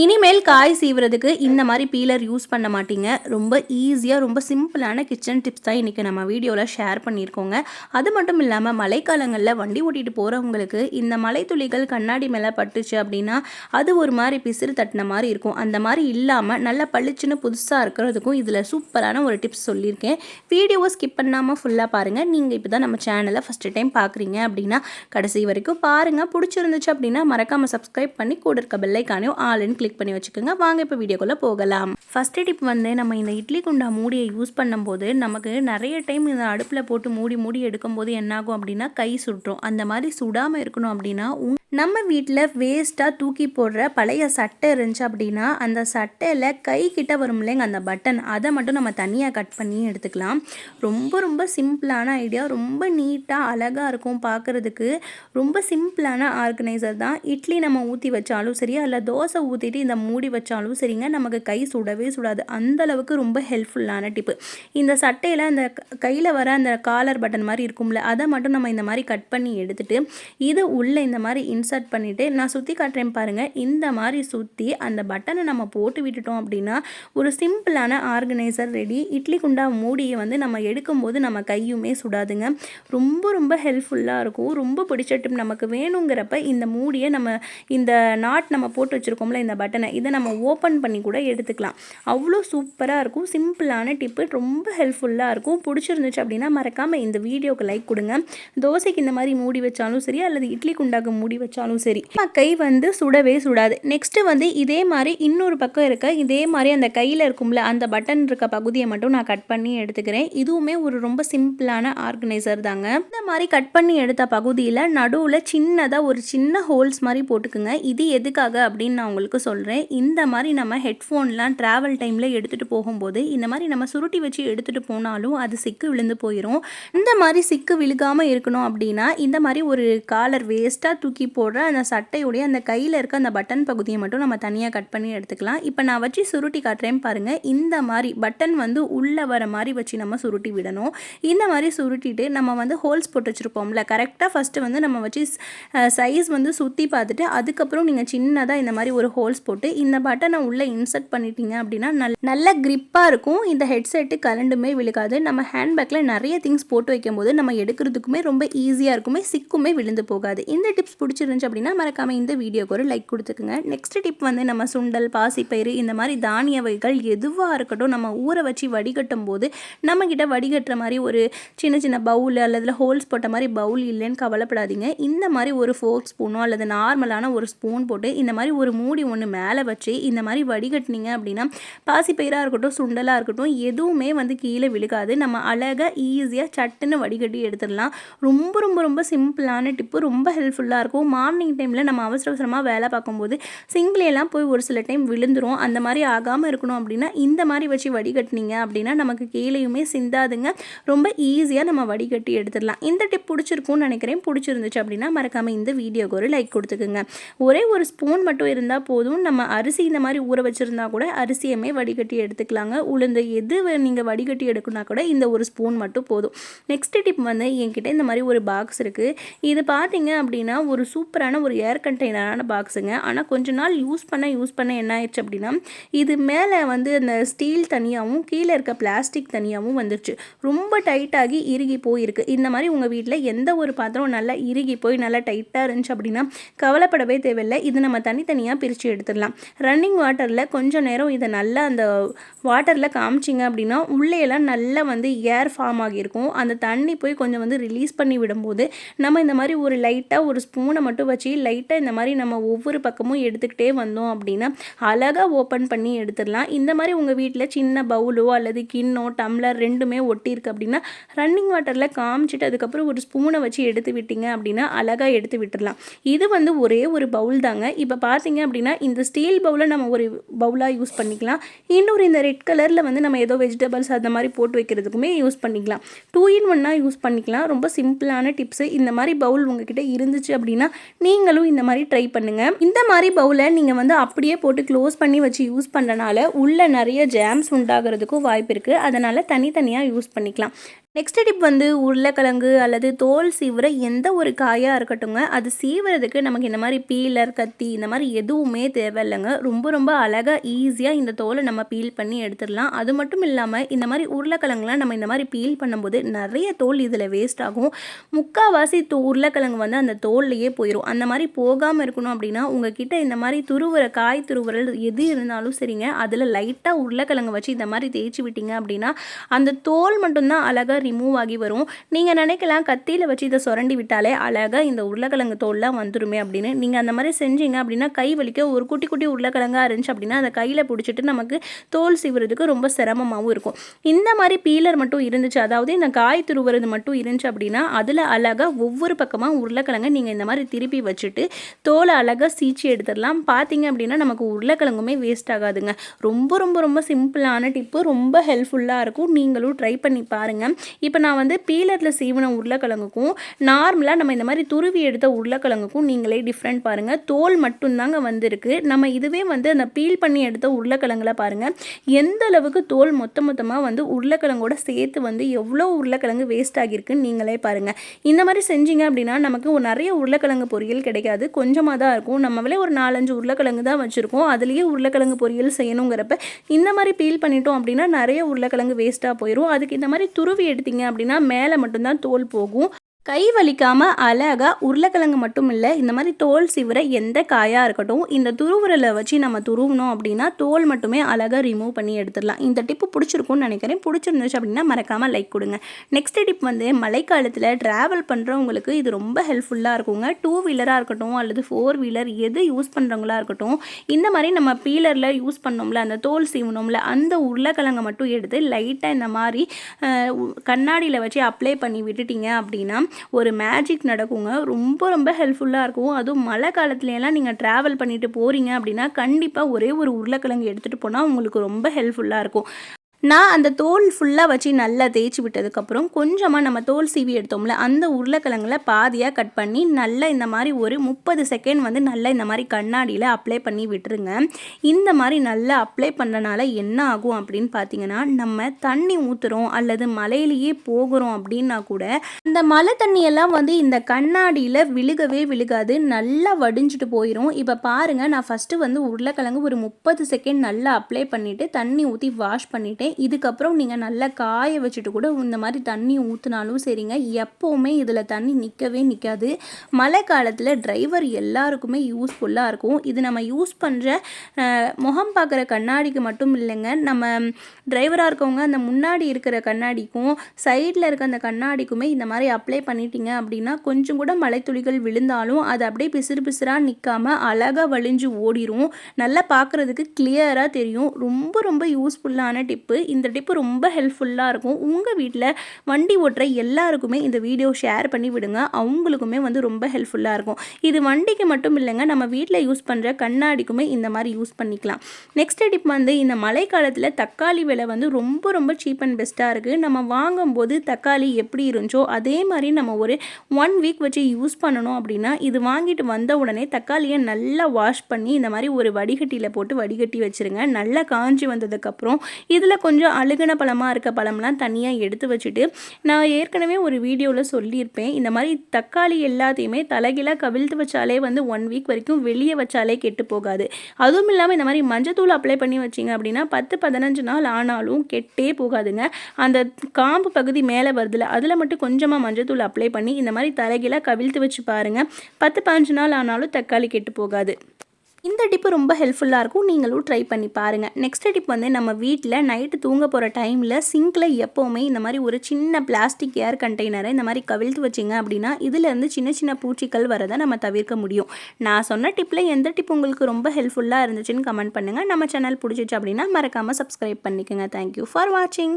இனிமேல் காய் சீவுறதுக்கு இந்த மாதிரி பீலர் யூஸ் பண்ண மாட்டீங்க. ரொம்ப ஈஸியாக ரொம்ப சிம்பிளான கிச்சன் டிப்ஸ் தான் இன்றைக்கி நம்ம வீடியோவில் ஷேர் பண்ணியிருக்கோங்க. அது மட்டும் இல்லாமல் மழைக்காலங்களில் வண்டி ஓட்டிகிட்டு போகிறவங்களுக்கு இந்த மலை துளிகள் கண்ணாடி மேலே பட்டுச்சு அப்படின்னா அது ஒரு மாதிரி பிசிறு தட்டின மாதிரி இருக்கும். அந்த மாதிரி இல்லாமல் நல்லா பளிச்சுன்னு புதுசாக இருக்கிறதுக்கும் இதில் சூப்பரான ஒரு டிப்ஸ் சொல்லியிருக்கேன். வீடியோவை ஸ்கிப் பண்ணாமல் ஃபுல்லாக பாருங்கள் நீங்கள் இப்போ தான் நம்ம சேனலை ஃபஸ்ட்டு டைம் பார்க்குறீங்க அப்படின்னா கடைசி வரைக்கும் பாருங்கள் பிடிச்சிருந்துச்சு அப்படின்னா மறக்காமல் சப்ஸ்கிரைப் பண்ணி கூட இருக்க பெல்லைக்கானையும் அண்ட் கிளிக் பண்ணி வச்சுக்கோங்க. வாங்க இப்போ வீடியோக்குள்ளே போகலாம். ஃபஸ்ட்டு டிப் வந்து நம்ம இந்த இட்லி குண்டா மூடியை யூஸ் பண்ணும்போது நமக்கு நிறைய டைம் இந்த அடுப்பில் போட்டு மூடி மூடி எடுக்கும்போது என்னாகும் அப்படின்னா கை சுட்டுரும் அந்த மாதிரி சுடாமல் இருக்கணும் அப்படின்னா நம்ம வீட்டில் வேஸ்ட்டாக தூக்கி போடுற பழைய சட்டை இருந்துச்சு அப்படின்னா அந்த சட்டையில் கை கிட்ட வரும் இல்லைங்க அந்த பட்டன் அதை மட்டும் நம்ம தனியாக கட் பண்ணி எடுத்துக்கலாம். ரொம்ப ரொம்ப சிம்பிளான ஐடியா ரொம்ப நீட்டாக அழகாக இருக்கும் பார்க்குறதுக்கு ரொம்ப சிம்பிளான ஆர்கனைசர் தான். இட்லி நம்ம ஊற்றி வச்சாலும் சரி அல்ல தோசை ஊற்றிட்டு இந்த மூடி வச்சாலும் சரிங்க நமக்கு கை சுடவே சுடாது. அந்த அளவுக்கு ரொம்ப ஹெல்ப்ஃபுல்லான டிப்பு இந்த சட்டையில் அந்த கையில் வர அந்த காலர் பட்டன் மாதிரி இருக்கும்ல அதை மட்டும் நம்ம இந்த மாதிரி கட் பண்ணி எடுத்துகிட்டு இது உள்ளே இந்த மாதிரி இன்சர்ட் பண்ணிவிட்டு நான் சுற்றி காட்டுறேன் பாருங்கள் இந்த மாதிரி சுற்றி அந்த பட்டனை நம்ம போட்டு விட்டுட்டோம் அப்படின்னா ஒரு சிம்பிளான ஆர்கனைசர் ரெடி இட்லி குண்டா மூடியை வந்து நம்ம எடுக்கும்போது நம்ம கையுமே சுடாதுங்க. ரொம்ப ரொம்ப ஹெல்ப்ஃபுல்லாக இருக்கும். ரொம்ப பிடிச்ச டிப் நமக்கு வேணுங்கிறப்ப இந்த மூடியை நம்ம இந்த நாட் நம்ம போட்டு வச்சுருக்கோம்ல இந்த பட்டனை இதை நம்ம ஓப்பன் பண்ணி கூட எடுத்துக்கலாம். அவ்வளோ சூப்பராக இருக்கும். சிம்பிளான டிப்பு ரொம்ப ஹெல்ப்ஃபுல்லாக இருக்கும். பிடிச்சிருந்துச்சு அப்படின்னா மறக்காமல் இந்த வீடியோக்கு லைக் கொடுங்க. தோசைக்கு இந்த மாதிரி மூடி வச்சாலும் சரி அல்லது இட்லி குண்டாக்கு மூடி வச்சு குடித்தாலும் சரி. கை வந்து சுடவே சுடாது. நெக்ஸ்ட்டு வந்து இதே மாதிரி இன்னொரு பக்கம் இருக்க இதே மாதிரி அந்த கையில் இருக்கும்ல அந்த பட்டன் இருக்க பகுதியை மட்டும் நான் கட் பண்ணி எடுத்துக்கிறேன். இதுவுமே ஒரு ரொம்ப சிம்பிளான ஆர்கனைசர் தாங்க. இந்த மாதிரி கட் பண்ணி எடுத்த பகுதியில் நடுவில் சின்னதாக ஒரு சின்ன ஹோல்ஸ் மாதிரி போட்டுக்குங்க. இது எதுக்காக அப்படின்னு நான் உங்களுக்கு சொல்கிறேன் இந்த மாதிரி நம்ம ஹெட்ஃபோன்லாம் ட்ராவல் டைமில் எடுத்துகிட்டு போகும்போது இந்த மாதிரி நம்ம சுருட்டி வச்சு எடுத்துகிட்டு போனாலும் அது சிக்கு விழுந்து போயிடும் இந்த மாதிரி சிக்கு விழுகாமல் இருக்கணும் அப்படின்னா இந்த மாதிரி ஒரு காலர் வேஸ்ட்டாக தூக்கி போடுற அந்த சட்டையுடைய அந்த கையில் இருக்க அந்த பட்டன் பகுதியை மட்டும் நம்ம தனியாக கட் பண்ணி எடுத்துக்கலாம். இப்போ நான் வச்சு சுருட்டி காட்டுறேன் பாருங்கள் இந்த மாதிரி பட்டன் வந்து உள்ளே வர மாதிரி வச்சு நம்ம சுருட்டி விடணும். இந்த மாதிரி சுருட்டிட்டு நம்ம வந்து ஹோல்ஸ் போட்டு வச்சுருப்போம்ல. கரெக்டாக ஃபஸ்ட்டு வந்து நம்ம வச்சு சைஸ் வந்து சுற்றி பார்த்துட்டு அதுக்கப்புறம் நீங்கள் சின்னதாக இந்த மாதிரி ஒரு ஹோல்ஸ் போட்டு இந்த பட்டனை உள்ளே இன்சர்ட் பண்ணிட்டீங்க அப்படின்னா நல் நல்ல க்ரிப்பாக இருக்கும். இந்த ஹெட்செட்டு கரண்டுமே விழுகாது. நம்ம ஹேண்ட்பேக்கில் நிறைய திங்ஸ் போட்டு வைக்கும்போது நம்ம எடுக்கிறதுக்குமே ரொம்ப ஈஸியாக இருக்குமே சிக்குமே விழுந்து போகாது. இந்த டிப்ஸ் இருந்துச்சு அப்படின்னா மறக்காமல் இந்த வீடியோக்கு ஒரு லைக் கொடுத்துக்குங்க. நெக்ஸ்ட் டிப் வந்து நம்ம சுண்டல் பாசிப்பயிறு இந்த மாதிரி தானிய வகைகள் எதுவாக இருக்கட்டும் நம்ம ஊற வச்சு வடிகட்டும் போது நம்மக்கிட்ட வடிகட்டுற மாதிரி ஒரு சின்ன சின்ன பவுல் அல்லது ஹோல்ஸ் போட்ட மாதிரி பவுல் இல்லைன்னு கவலைப்படாதீங்க. இந்த மாதிரி ஒரு ஃபோர்க் ஸ்பூனோ அல்லது நார்மலான ஒரு ஸ்பூன் போட்டு இந்த மாதிரி ஒரு மூடி ஒன்று மேலே வச்சு இந்த மாதிரி வடிகட்டினீங்க அப்படின்னா பாசிப்பயிராக இருக்கட்டும் சுண்டலாக இருக்கட்டும் எதுவுமே வந்து கீழே விழுகாது. நம்ம அழகாக ஈஸியாக சட்டுன்னு வடிகட்டி எடுத்துடலாம். ரொம்ப ரொம்ப ரொம்ப சிம்பிளான டிப்பு ரொம்ப ஹெல்ப்ஃபுல்லாக இருக்கும். மார்னிங் டைமில் நம்ம அவசர அவசரமாக வேலை பார்க்கும்போது சிங்கிளையெல்லாம் போய் ஒரு சில டைம் விழுந்துரும். அந்த மாதிரி ஆகாமல் இருக்கணும் அப்படின்னா இந்த மாதிரி வச்சு வடிகட்டினீங்க அப்படின்னா நமக்கு கீழேயுமே சிந்தாதுங்க. ரொம்ப ஈஸியாக நம்ம வடிகட்டி எடுத்துடலாம். இந்த டிப் பிடிச்சிருக்கும்னு நினைக்கிறேன். பிடிச்சிருந்துச்சு அப்படின்னா மறக்காமல் இந்த வீடியோக்கு ஒரு லைக் கொடுத்துக்குங்க. ஒரே ஒரு ஸ்பூன் மட்டும் இருந்தால் போதும். நம்ம அரிசி இந்த மாதிரி ஊற வச்சுருந்தா கூட அரிசியுமே வடிகட்டி எடுத்துக்கலாங்க. உளுந்து எது நீங்கள் வடிகட்டி எடுக்கணும்னா கூட இந்த ஒரு ஸ்பூன் மட்டும் போதும். நெக்ஸ்ட் டிப் வந்து என்கிட்ட இந்த மாதிரி ஒரு பாக்ஸ் இருக்குது இது பார்த்தீங்க அப்படின்னா ஒரு சூப்பரான ஒரு ஏர் கண்டெய்னரான பாக்ஸுங்க ஆனால் கொஞ்ச நாள் யூஸ் பண்ண யூஸ் பண்ண என்ன ஆயிடுச்சு அப்படின்னா இது மேலே வந்து அந்த ஸ்டீல் தனியாகவும் கீழே இருக்க பிளாஸ்டிக் தனியாகவும் வந்துருச்சு. ரொம்ப டைட்டாகி இறுகி போயிருக்கு. இந்த மாதிரி உங்கள் வீட்டில் எந்த ஒரு பாத்திரம் நல்லா இறுகி போய் நல்லா டைட்டாக இருந்துச்சு அப்படின்னா கவலைப்படவே தேவையில்லை. இது நம்ம தனித்தனியாக பிரித்து எடுத்துடலாம். ரன்னிங் வாட்டரில் கொஞ்சம் நேரம் இதை நல்லா அந்த வாட்டரில் காமிச்சிங்க அப்படின்னா உள்ளேயெல்லாம் நல்லா வந்து ஏர் ஃபார்ம் ஆகியிருக்கும். அந்த தண்ணி போய் கொஞ்சம் வந்து ரிலீஸ் பண்ணி விடும்போது நம்ம இந்த மாதிரி ஒரு லைட்டாக ஒரு ஸ்பூனை மட்டும் மட்டும் வச்சு லைட்டாக இந்த மாதிரி நம்ம ஒவ்வொரு பக்கமும் எடுத்துக்கிட்டே வந்தோம் அப்படின்னா அழகாக ஓப்பன் பண்ணி எடுத்துடலாம். இந்த மாதிரி உங்கள் வீட்டில் சின்ன பவுலோ அல்லது கிண்ணோ டம்ளர் ரெண்டுமே ஒட்டியிருக்கு அப்படின்னா ரன்னிங் வாட்டரில் காமிச்சிட்டு அதுக்கப்புறம் ஒரு ஸ்பூனை வச்சு எடுத்து விட்டீங்க அப்படின்னா அழகாக எடுத்து விட்டுடலாம். இது வந்து ஒரே ஒரு பவுல் தாங்க. இப்போ பார்த்தீங்க அப்படின்னா இந்த ஸ்டீல் பவுலை நம்ம ஒரு பவுலாக யூஸ் பண்ணிக்கலாம். இன்னொரு இந்த ரெட் கலரில் வந்து நம்ம ஏதோ வெஜிடபிள்ஸ் அந்த மாதிரி போட்டு வைக்கிறதுக்குமே யூஸ் பண்ணிக்கலாம். டூ இன் ஒன்னாக யூஸ் பண்ணிக்கலாம். ரொம்ப சிம்பிளான டிப்ஸு இந்த மாதிரி பவுல் உங்ககிட்ட இருந்துச்சு அப்படின்னா நீங்களும் இந்த மாதிரி ட்ரை பண்ணுங்கள் இந்த மாதிரி பவுலை நீங்கள் வந்து அப்படியே போட்டு க்ளோஸ் பண்ணி வச்சு யூஸ் பண்ணுறனால உள்ள நிறைய ஜாம்ஸ் உண்டாகிறதுக்கும் வாய்ப்பு இருக்குது அதனால் தனித்தனியாக யூஸ் பண்ணிக்கலாம். நெக்ஸ்ட் டிப் வந்து உருளைக்கிழங்கு அல்லது தோல் சீவுற எந்த ஒரு காயாக இருக்கட்டுங்க அது சீவுறதுக்கு நமக்கு இந்த மாதிரி பீலர் கத்தி இந்த மாதிரி எதுவுமே தேவையில்லைங்க. ரொம்ப ரொம்ப அழகாக ஈஸியாக இந்த தோலை நம்ம பீல் பண்ணி எடுத்துடலாம். அது மட்டும் இல்லாமல் இந்த மாதிரி உருளைக்கிழங்குலாம் நம்ம இந்த மாதிரி பீல் பண்ணும்போது நிறைய தோல் இதில் வேஸ்ட் ஆகும். முக்கால்வாசி தோ உருளைக்கிழங்கு வந்து அந்த தோல்லையே போயிடும் அந்த மாதிரி போகாமல் இருக்கணும் அப்படின்னா உங்ககிட்ட இந்த மாதிரி துருவுற காய் துருவுறல் எது இருந்தாலும் சரிங்க. அதில் லைட்டாக உருளைக்கிழங்கு வச்சு இந்த மாதிரி தேய்ச்சி விட்டீங்க அப்படின்னா அந்த தோல் மட்டும்தான் அழகாக ரிமூவ் ஆகி வரும். நீங்கள் நினைக்கலாம் கத்தியில் வச்சு இதை சுரண்டி விட்டாலே அழகாக இந்த உருளைக்கிழங்கு தோல்லாம் வந்துருமே அப்படின்னு. நீங்கள் அந்த மாதிரி செஞ்சீங்க அப்படின்னா கை வலிக்க ஒரு குட்டி குட்டி உருளைக்கிழங்காக இருந்துச்சு அப்படின்னா அதை கையில் பிடிச்சிட்டு நமக்கு தோல் சீவுறதுக்கு ரொம்ப சிரமமாகவும் இருக்கும். இந்த மாதிரி பீலர் மட்டும் இருந்துச்சு. அதாவது இந்த காய் துருவுறது மட்டும் இருந்துச்சு அப்படின்னா அதில் அழகாக ஒவ்வொரு பக்கமாக உருளைக்கிழங்கை நீங்கள் இந்த மாதிரி திருப்பி வச்சுட்டு தோலை அழகாக சீச்சி எடுத்துடலாம். பார்த்தீங்க அப்படின்னா நமக்கு உருளைக்கிழங்குமே வேஸ்ட் ஆகாதுங்க. ரொம்ப ரொம்ப ரொம்ப சிம்பிளான டிப்பு ரொம்ப ஹெல்ப்ஃபுல்லாக இருக்கும். நீங்களும் ட்ரை பண்ணி பாருங்கள் இப்போ நான் வந்து பீலரில் சீவன உருளைக்கிழங்குக்கும் நார்மலாக நம்ம இந்த மாதிரி துருவி எடுத்த உருளைக்கிழங்குக்கும் நீங்களே டிஃப்ரெண்ட் பாருங்கள் தோல் மட்டும்தாங்க வந்திருக்கு. நம்ம இதுவே வந்து அந்த பீல் பண்ணி எடுத்த உருளைக்கிழங்குல பாருங்கள் எந்த அளவுக்கு தோல் மொத்த மொத்தமாக வந்து உருளைக்கிழங்கோட சேர்த்து வந்து எவ்வளோ உருளைக்கிழங்கு வேஸ்ட் ஆகியிருக்குன்னு நீங்களே பாருங்கள் இந்த மாதிரி செஞ்சீங்க அப்படின்னா நமக்கு நிறைய உருளைக்கிழங்கு பொரியல் கிடைக்காது. கொஞ்சமாக தான் இருக்கும். நம்மளே ஒரு நாலஞ்சு உருளைக்கிழங்கு தான் வச்சுருக்கோம். அதுலேயே உருளைக்கிழங்கு பொரியல் செய்யணுங்கிறப்ப இந்த மாதிரி பீல் பண்ணிட்டோம் அப்படின்னா நிறைய உருளைக்கிழங்கு வேஸ்ட்டாக போயிடும் அதுக்கு இந்த மாதிரி துருவி எடுத்து எடுத்தீங்க அப்படின்னா மேலே மட்டும்தான் தோல் போகும். கை வலிக்காமல் அழகாக உருளைக்கிழங்கு மட்டும் இல்லை இந்த மாதிரி தோல் சிவர எந்த காயாக இருக்கட்டும் இந்த துருவுரலை வச்சு நம்ம துருவினோம் அப்படின்னா தோல் மட்டுமே அழகாக ரிமூவ் பண்ணி எடுத்துடலாம். இந்த டிப்பு பிடிச்சிருக்கும்னு நினைக்கிறேன். பிடிச்சிருந்துச்சு அப்படின்னா மறக்காமல் லைக் கொடுங்க. நெக்ஸ்ட் டிப் வந்து மழைக்காலத்தில் ட்ராவல் பண்ணுறவங்களுக்கு இது ரொம்ப ஹெல்ப்ஃபுல்லாக இருக்குங்க. டூ வீலராக இருக்கட்டும் அல்லது ஃபோர் வீலர் எது யூஸ் பண்ணுறவங்களா இருக்கட்டும் இந்த மாதிரி நம்ம பீலரில் யூஸ் பண்ணோம்ல அந்த தோல் சீவனோம்ல அந்த உருளைக்கிழங்கை மட்டும் எடுத்து லைட்டாக இந்த மாதிரி கண்ணாடியில் வச்சு அப்ளை பண்ணி விட்டுட்டீங்க அப்படின்னா ஒரு மேஜிக் நடக்குங்க. ரொம்ப ரொம்ப ஹெல்ப்ஃபுல்லாக இருக்கும். அதுவும் மழை காலத்துலலாம் நீங்கள் ட்ராவல் பண்ணிட்டு போகிறீங்க அப்படின்னா கண்டிப்பாக ஒரே ஒரு உருளைக்கிழங்கு எடுத்துகிட்டு போனால் உங்களுக்கு ரொம்ப ஹெல்ப்ஃபுல்லாக இருக்கும். நான் அந்த தோல் ஃபுல்லாக வச்சு நல்லா தேய்ச்சி விட்டதுக்கப்புறம் கொஞ்சமாக நம்ம தோல் சீவி எடுத்தோம்ல அந்த உருளைக்கிழங்குல பாதியாக கட் பண்ணி நல்லா இந்த மாதிரி ஒரு முப்பது செகண்ட் வந்து நல்லா இந்த மாதிரி கண்ணாடியில் அப்ளை பண்ணி விட்டுருங்க. இந்த மாதிரி நல்லா அப்ளை பண்ணுறனால என்ன ஆகும் அப்படின்னு பார்த்தீங்கன்னா நம்ம தண்ணி ஊற்றுறோம் அல்லது மலையிலேயே போகிறோம் அப்படின்னா கூட இந்த மழை தண்ணியெல்லாம் வந்து இந்த கண்ணாடியில் விழுகவே விழுகாது. நல்லா வடிஞ்சிட்டு போயிடும் இப்போ பாருங்கள் நான் ஃபஸ்ட்டு வந்து உருளைக்கிழங்கு ஒரு முப்பது செகண்ட் நல்லா அப்ளை பண்ணிவிட்டு தண்ணி ஊற்றி வாஷ் பண்ணிவிட்டேன் இதுக்கப்புறம் நீங்கள் நல்லா காய வச்சுட்டு கூட இந்த மாதிரி தண்ணி ஊற்றினாலும் சரிங்க. எப்போவுமே இதில் தண்ணி நிற்கவே நிற்காது மழை காலத்தில் டிரைவர் எல்லாருக்குமே யூஸ்ஃபுல்லாக இருக்கும். இது நம்ம யூஸ் பண்ணுற முகம் பார்க்குற கண்ணாடிக்கு மட்டும் இல்லைங்க. நம்ம டிரைவராக இருக்கவங்க அந்த முன்னாடி இருக்கிற கண்ணாடிக்கும் சைடில் இருக்க அந்த கண்ணாடிக்குமே இந்த மாதிரி அப்ளை பண்ணிட்டீங்க அப்படின்னா கொஞ்சம் கூட மலைத்துளிகள் விழுந்தாலும் அது அப்படியே பிசிறு பிசிறாக நிற்காம அழகாக வழிஞ்சு ஓடிடும் நல்லா பார்க்குறதுக்கு கிளியராக தெரியும். ரொம்ப ரொம்ப யூஸ்ஃபுல்லான டிப்பு இந்த டிப்பு ரொம்ப ஹெல்ப்ஃபுல்லாக இருக்கும். உங்கள் வீட்டில் வண்டி ஓட்டுற எல்லாருக்குமே இந்த வீடியோ ஷேர் பண்ணி விடுங்க. அவங்களுக்குமே வந்து ரொம்ப ஹெல்ப்ஃபுல்லாக இருக்கும். இது வண்டிக்கு மட்டும் இல்லைங்க நம்ம வீட்டில் யூஸ் பண்ணுற கண்ணாடிக்குமே இந்த மாதிரி யூஸ் பண்ணிக்கலாம். நெக்ஸ்ட் டிப் வந்து இந்த மழை காலத்தில் தக்காளி விலை வந்து ரொம்ப ரொம்ப சீப் அண்ட் பெஸ்ட்டாக இருக்குது நம்ம வாங்கும்போது தக்காளி எப்படி இருந்துச்சோ அதே அதே மாதிரி நம்ம ஒரு ஒன் வீக் வச்சு யூஸ் பண்ணணும் அப்படின்னா இது வாங்கிட்டு வந்த உடனே தக்காளியை நல்லா வாஷ் பண்ணி இந்த மாதிரி ஒரு வடிகட்டியில் போட்டு வடிகட்டி வச்சுருங்க. நல்லா காஞ்சி வந்ததுக்கப்புறம் இதில் கொஞ்சம் கொஞ்சம் அழுகின பழமாக இருக்க பழம்லாம் தனியாக எடுத்து வச்சுட்டு நான் ஏற்கனவே ஒரு வீடியோவில் சொல்லியிருப்பேன். இந்த மாதிரி தக்காளி எல்லாத்தையுமே தலைகீழாக கவிழ்த்து வச்சாலே வந்து ஒன் வீக் வரைக்கும் வெளியே வச்சாலே கெட்டு போகாது. அதுவும் இல்லாமல் இந்த மாதிரி மஞ்சத்தூள் அப்ளை பண்ணி வச்சிங்க அப்படின்னா பத்து பதினஞ்சு நாள் ஆனாலும் கெட்டே போகாதுங்க. அந்த காம்பு பகுதி மேலே வருதுல அதில் மட்டும் கொஞ்சமாக மஞ்சத்தூள் அப்ளை பண்ணி இந்த மாதிரி தலைகீழாக கவிழ்த்து வச்சு பாருங்கள் பத்து பதினஞ்சு நாள் ஆனாலும் தக்காளி கெட்டு போகாது. இந்த டிப்பு ரொம்ப ஹெல்ப்ஃபுல்லாக இருக்கும். நீங்களும் ட்ரை பண்ணி பாருங்கள் நெக்ஸ்ட் டிப் வந்து நம்ம வீட்டில் நைட்டு தூங்க போகிற டைமில் சிங்கில் எப்போவுமே இந்த மாதிரி ஒரு சின்ன பிளாஸ்டிக் ஏர் கண்டெய்னரை இந்த மாதிரி கவிழ்த்து வச்சிங்க அப்படின்னா இதுலேருந்து சின்ன சின்ன பூச்சிகள் வரதை நம்ம தவிர்க்க முடியும். நான் சொன்ன டிப்பில் எந்த டிப் உங்களுக்கு ரொம்ப ஹெல்ப்ஃபுல்லாக இருந்துச்சுன்னு கமெண்ட் பண்ணுங்கள் நம்ம சேனல் பிடிச்சிச்சு அப்படின்னா மறக்காமல் சப்ஸ்கிரைப் பண்ணிக்கோங்க. தேங்க்யூ ஃபார் வாட்சிங்